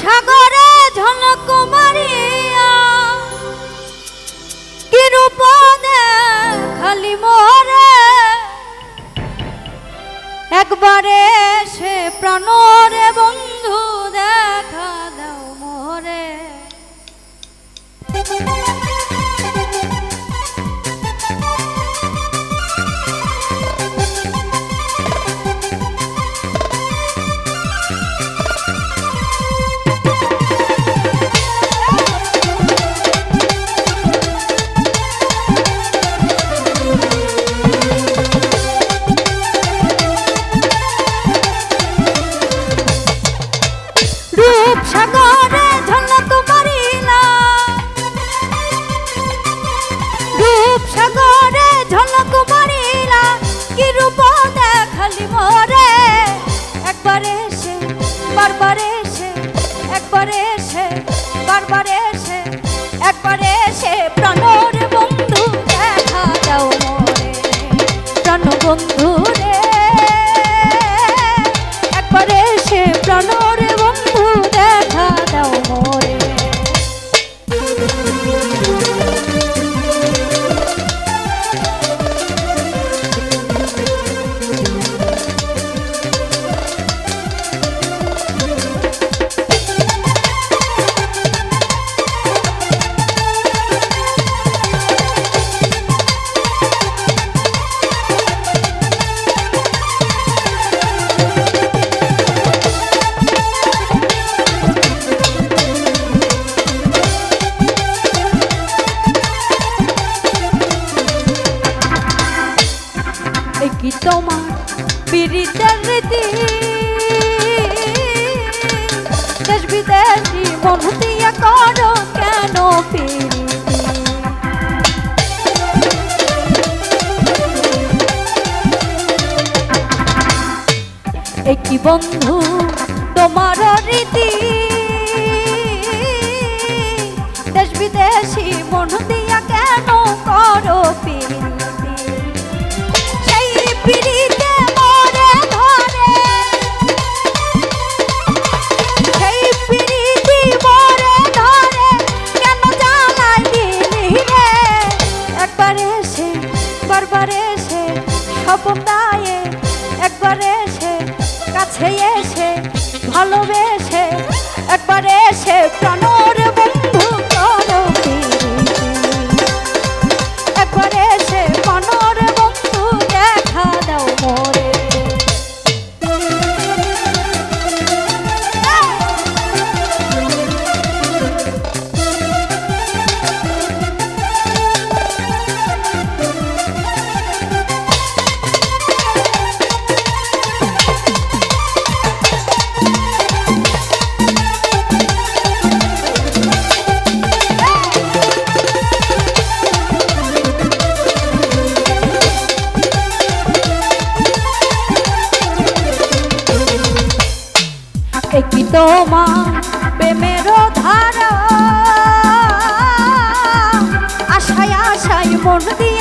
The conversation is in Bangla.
সাগরে ঝলক মারিয়া কিরূপদে খালি মরে? একবারে সে প্রাণরে বন্ধু ঢোলক তোমার পিড়িতের রীতি। দেশ বিদেশি মন করো কেন পিড়ি একটি বন্ধু তোমার রীতি। nuestro. একই তোমার প্রেমের ধারা? আশায় আশায় মন দিয়ে